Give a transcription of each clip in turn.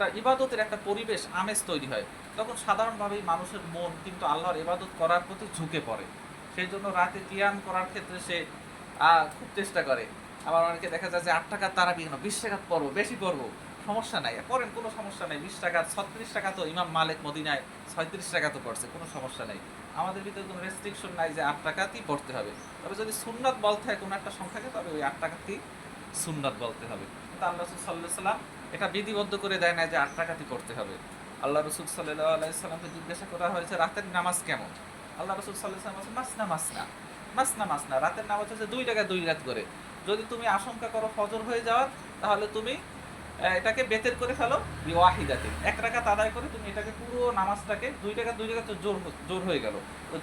একটা ইবাদতের একটা পরিবেশ, আমেজ তৈরি হয়। তখন সাধারণভাবেই মানুষের মন কিন্তু আল্লাহর ইবাদত করার প্রতি ঝুঁকে পড়ে। সেই জন্য রাতে কিয়াম করার ক্ষেত্রে সে খুব চেষ্টা করে। আবার অনেকে দেখা যায় যে আট টাকার তারা বিঘ্ন বিশ টাকা পড়ব বেশি পড়ব সমস্যা নাই। পড়েন, কোনো সমস্যা নাই। বিশ টাকা, ছত্রিশ টাকা তো ইমাম মালিক মদিনায় ছয়ত্রিশ টাকা তো পড়ছে, কোনো সমস্যা নাই। আমাদের ভিতরে কোনো রেস্ট্রিকশন নাই যে আট টাকাতেই পড়তে হবে। তবে যদি সুন্নাত বলতে হয় কোনো একটা সংখ্যাকে, তবে ওই আট টাকাতেই সুন্নাত বলতে হবে। কিন্তু আল্লাহ রসুল সাল্লাহ সাল্লাম এটা বিধিবদ্ধ করে দেয় না যে আট টাকাতেই পড়তে হবে। আল্লাহ রসুল সাল্লাহ আলাইসাল্লামকে জিজ্ঞাসা করা হয়েছে, রাতের নামাজ কেমন? আল্লাহ রসুল সাল্লাহ সাল্লাম মাসনা মাসনা মাসনা মাসনা, রাতের নামাজ হচ্ছে দুই টাকা দুই রাত করে। যদি তুমি আশঙ্কা করো ফজর হয়ে যাওয়ার, তাহলে তুমি এটাকে বেতের করে ফেলো ওয়াহিদাতে এক রাকাত আদায় করে তুমি এটাকে পুরো নামাজটাকে দুই টাকা দুই টাকা তো জোর জোর হয়ে গেল।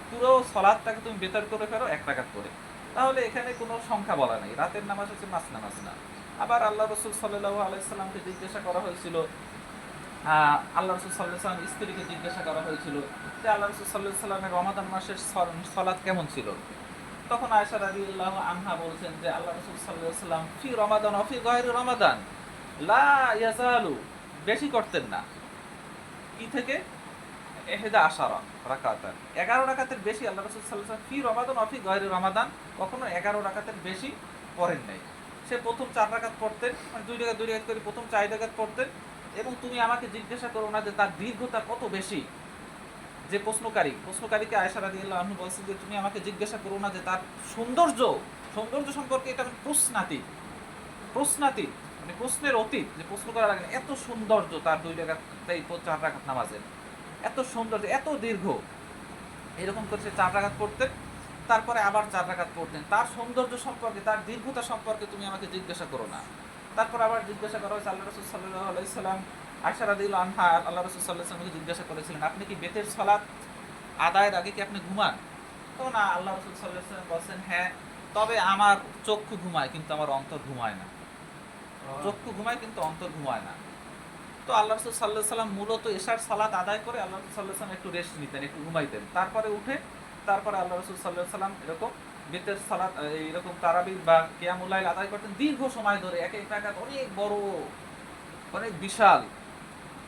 পুরো সলাদটাকে তুমি বেতর করে ফেলো এক রাকাত করে। তাহলে এখানে কোনো সংখ্যা বলা নেই। রাতের নামাজ হচ্ছে মাসনা মাসনা। আবার আল্লাহ রসুল সাল্লাহ আলাইসাল্লামকে জিজ্ঞাসা করা হয়েছিল। আল্লাহ রসুল সাল্লাহ সাল্লাম স্ত্রীকে জিজ্ঞাসা করা হয়েছিল যে আল্লাহ রসুল সাল্লাহ সাল্লামের রমাদান মাসের সল- সলাৎ কেমন ছিল? তখন আয়সা রাজি আল্লাহ আনহা বলছেন যে আল্লাহ রসুল সাল্লাহ সাল্লাম ফি রমাদান অফি গহের রমাদান, লা বেশি করতেন না। কি থেকে এহেদা আশারা রাকাতান। এগারো রাকাতের বেশি আল্লাহ রসুল সাল্লাহ ফি রমাদান অফি গহের রমাদান কখনো এগারো রাকাতের বেশি পড়েন নাই। সে প্রথম চার রাকাত পড়তেন মানে দুই টাকা দুই রাকাত করে প্রথম চার রাকাত পড়তেন এবং তুমি আমাকে জিজ্ঞাসা করো না যে তার দীর্ঘতা কত বেশি? যে প্রশ্নকারী, প্রশ্নকারীকে আয়সা রাদি আল্লাহ আনহু বলছেন যে তুমি আমাকে জিজ্ঞাসা করো না যে তার সৌন্দর্য সৌন্দর্য সম্পর্কে এটা মানে প্রশ্নাতীত প্রশ্নাতীত মানে প্রশ্নের অতীত, যে প্রশ্ন করা লাগে এত সৌন্দর্য তার দুই টাকা তাই চার রাখাত নামাজের, এত সৌন্দর্য, এত দীর্ঘ। এরকম করে সে চার রাখাত পড়তেন। তারপরে আবার চার রাখাত পড়তেন। তার সৌন্দর্য সম্পর্কে, তার দীর্ঘতা সম্পর্কে তুমি আমাকে জিজ্ঞাসা করো না। তারপর আবার জিজ্ঞাসা করা হয়েছে আল্লাহ রসুল সাল্লাহ আলাইসাল্লাম আশারাদিল আনহা, আল্লাহ রসুল সাল্লাহ সাল্লামকে জিজ্ঞাসা করেছিলেন, আপনি কি বেতের সলাৎ আদায়ের আগে কি আপনি ঘুমান? তো না, আল্লাহ রসুল সাল্লাহ বলছেন হ্যাঁ তবে আমার চক্ষু ঘুমায়, কিন্তু আমার অন্তর ঘুমায় না। চক্ষু ঘুমায়, কিন্তু অন্তর ঘুমায় না। তো আল্লাহ রসুল সাল্লাহ সাল্লাম মূলত এশার সালাত আদায় করে আল্লাহ রসুল সাল্লাহ সাল্লাম একটু রেস্ট নিতেন, একটু ঘুমাইতেন। তারপরে উঠে তারপরে আল্লাহ রসুল সাল্লাহ সাল্লাম এরকম বেতের সালাত এইরকম তারাবি বা কেয়ামুল্লাইল আদায় করতেন দীর্ঘ সময় ধরে। এক এক রাকাত অনেক বড়, অনেক বিশাল,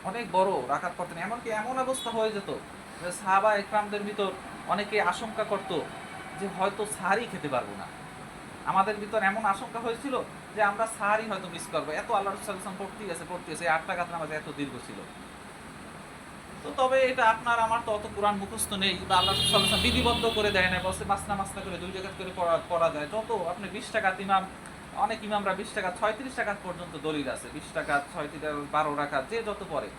অনেক বড় রাকাত করতেন। এমনকি এমন অবস্থা হয়ে যেত যে সাহাবা একরামদের ভিতর অনেকে আশঙ্কা করত যে হয়তো সাহারি খেতে পারব না। আমাদের ভিতর এমন আশঙ্কা হয়েছিল যে আমরা সাহারি হয়তো মিস করব। এত আল্লাহ রসুল পড়তেই আছে পড়তেই আছে। আট টাকা নামাজ এত দীর্ঘ ছিল। তো তবে এটা আপনার, আমার তো অত কোরআন মুখস্থ নেই বা আল্লাহ বিধিবদ্ধ করে দেয় না বলছে মাসনা মাসনা করে, দুই টাকা করে পড়া যায়। যত আপনি বিশ টাকা ইমাম, অনেক ইমামরা বিশ টাকা ছয়ত্রিশ টাকা পর্যন্ত দলিল আছে। বিশ টাকা ছয়ত্রিশ বারো টাকা যে যত পড়ে।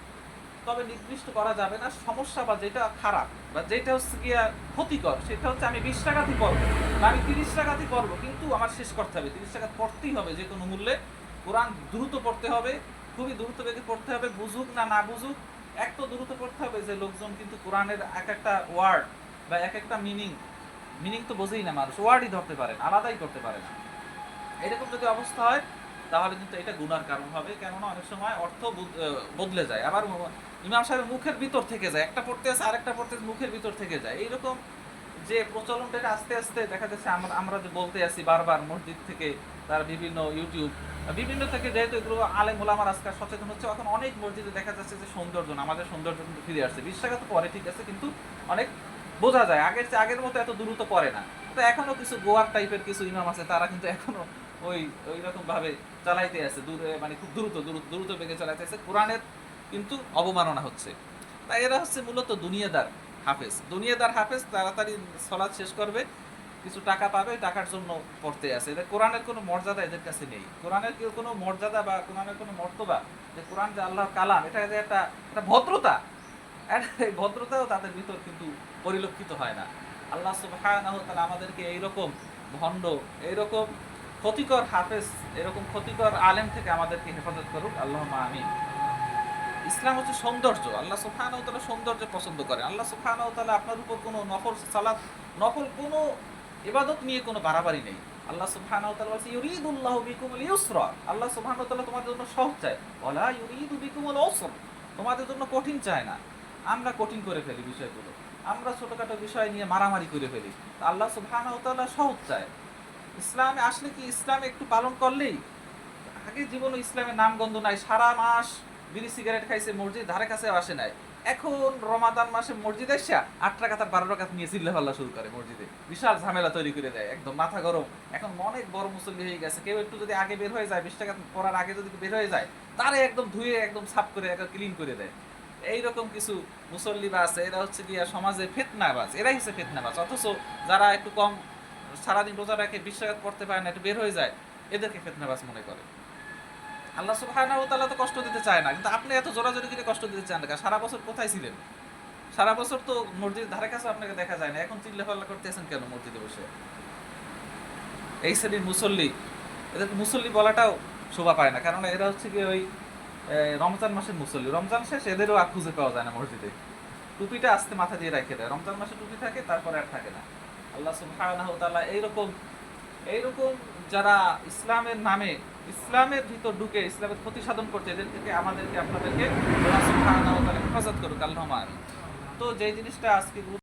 তবে নির্দিষ্ট করা যাবে না, সমস্যা বা যেটা খারাপ বা যেটা হচ্ছে গিয়া ক্ষতিকর, সেটা হচ্ছে আমি বিশ টাকাতেই পড়ব বা আমি তিরিশ টাকাতেই পড়ব, কিন্তু আমার শেষ করতে হবে। তিরিশ টাকা পড়তেই হবে যে কোনো মূল্যে। কোরআন দ্রুত পড়তে হবে, খুবই দ্রুত বেগে পড়তে হবে, বুঝুক না না বুঝুক। এক তো দ্রুত করতে হবে যে লোকজন কিন্তু কোরআনের এক একটা ওয়ার্ড বা এক একটা মিনিং মিনিং তো বোঝেই না মানুষ ওয়ার্ডই ধরতে পারে আলাদাই করতে পারে না। এরকম যদি অবস্থা হয়, তাহলে কিন্তু এটা গুনার কারণ হবে। কেননা অনেক সময় অর্থ বদলে যায়। আবার ইমাম সাহেবের মুখের ভিতর থেকে যায়। একটা পড়তে আছে, আরেকটা পড়তে মুখের ভিতর থেকে যায়। এইরকম যে প্রচলনটা আস্তে আস্তে দেখা যাচ্ছে, আমরা আমরা যে বলতে আছি বারবার মসজিদ থেকে তার বিভিন্ন ইউটিউব বিভিন্ন থেকে যেহেতু এগুলো আলেম ওলামার আজকাল সচেতন হচ্ছে, এখন অনেক মসজিদে দেখা যাচ্ছে যে সৌন্দর্য আমাদের সৌন্দর্য কিন্তু ফিরে আসছে। বিশ টাকা তো পরে ঠিক আছে, কিন্তু অনেক বোঝা যায়। আগের চেয়ে আগের মতো এত দ্রুত পড়ে না। তো এখনও কিছু গোয়ার টাইপের কিছু ইমাম আছে, তারা কিন্তু এখনও ওই ওই রকম ভাবে চালাইতে আছে, দূরে মানে খুব দ্রুত দ্রুত দ্রুত বেগে চালাইতে আছে। কোরআনের কিন্তু অবমাননা হচ্ছে। তাই এরা হচ্ছে মূলত দুনিয়াদার হাফেজ। দুনিয়াদার হাফেজ তাড়াতাড়ি সলাদ শেষ করবে। কিছু টাকা পাবে টাকার জন্য পড়তে আছে। এদের কোরআনের কোনো মর্যাদা এদের কাছে নেই। কোরআনের কোনো মর্যাদা বা কোরআনের কোনো মর্তবা যে কোরআন যে আল্লাহর কালাম, এটা যে একটা একটা ভদ্রতা। এই ভদ্রতাও তাদের ভিতর কিন্তু পরিলক্ষিত হয় না। আল্লাহ সুবহানাহু ওয়া তাআলা আমাদেরকে এইরকম ভণ্ড, এইরকম ক্ষতিকর হাফেজ, এরকম ক্ষতিকর আলেম থেকে আমাদেরকে হেফাজত করুক। আল্লাহ আমিন। ইসলাম হচ্ছে সৌন্দর্য। আল্লাহ ওয়া সৌন্দর্য পছন্দ করে আল্লাহ তাআলা আপনার উপর কোনো নফল, সালাত, নফল কোনো ইবাদত নিয়ে কোনো বাড়াবাড়ি নেই। আল্লাহ সুবহানাহু ওয়া তাআলা ইউরিদুল্লাহু বিকুমুল ইউসরা আল্লাহ সুবহানাহু তাআলা তোমাদের জন্য সহজ চায়। ওয়ালা ইউরিদু বিকুমুল উসর তোমাদের জন্য কঠিন চায় না। আমরা কঠিন করে ফেলি বিষয়গুলো। আমরা ছোটখাটো বিষয় নিয়ে মারামারি করে ফেলি। আল্লাহ সুবহানাহু তাআলা সহজ চায়। ইসলামে আসলে কি ইসলামে একটু পালন করলেই? আগে জীবনে ইসলামের নামগন্ধ নাই। সারা মাস বিড়ি সিগারেট খাইছে, মসজিদ ধারে কাছে আসে নাই। এখন রমাদান মাসে মসজিদে এসে আট টাকা তার বারো টাকা নিয়ে চিল্লে ফাল্লা শুরু করে মসজিদে। বিশাল ঝামেলা তৈরি করে দেয়, একদম মাথা গরম। এখন অনেক বড় মুসল্লি হয়ে গেছে, কেউ একটু যদি আগে বের হয়ে যায়, বিশ টাকা পড়ার আগে যদি বের হয়ে যায়, তারে একদম ধুয়ে, একদম সাফ করে একদম ক্লিন করে দেয়। এইরকম কিছু মুসল্লি বা আছে, এরা হচ্ছে গিয়া সমাজে ফেতনাবাজ, এরাই হচ্ছে ফেতনাবাজ। অথচ যারা একটু কম, সারাদিন রোজা রাখে বিশ্বাস করতে পারে না, একটু বের হয়ে যায়, এদেরকে ফেতনাবাজ মনে করে। আল্লাহ ওয়া তাআলা তো কষ্ট দিতে চায় না, কিন্তু আপনি এত জোরাজোরি করে কষ্ট দিতে চান না সারা বছর কোথায় ছিলেন? সারা বছর তো মসজিদের ধারে কাছে আপনাকে দেখা যায় না, এখন চিল্লা ফাল্লা করতেছেন কেন মসজিদে বসে? এই শ্রেণির মুসল্লি এদের মুসল্লি বলাটাও শোভা পায় না কারণ এরা হচ্ছে কি ওই রমজান মাসের মুসল্লি। রমজান শেষ এদেরও আর খুঁজে পাওয়া যায় না মসজিদে। টুপিটা আস্তে মাথা দিয়ে রেখে দেয়। রমজান মাসে টুপি থাকে, তারপরে আর থাকে না। আল্লাহ সুবহানাহু তাআলা এইরকম এইরকম যারা ইসলামের নামে ইসলামের ভিতর ঢুকে ইসলামের ক্ষতি সাধন করছে, এদের থেকে আমাদেরকে, আপনাদেরকে হেফাজত করুক, আল্লাহ তো যে জিনিসটা আজকে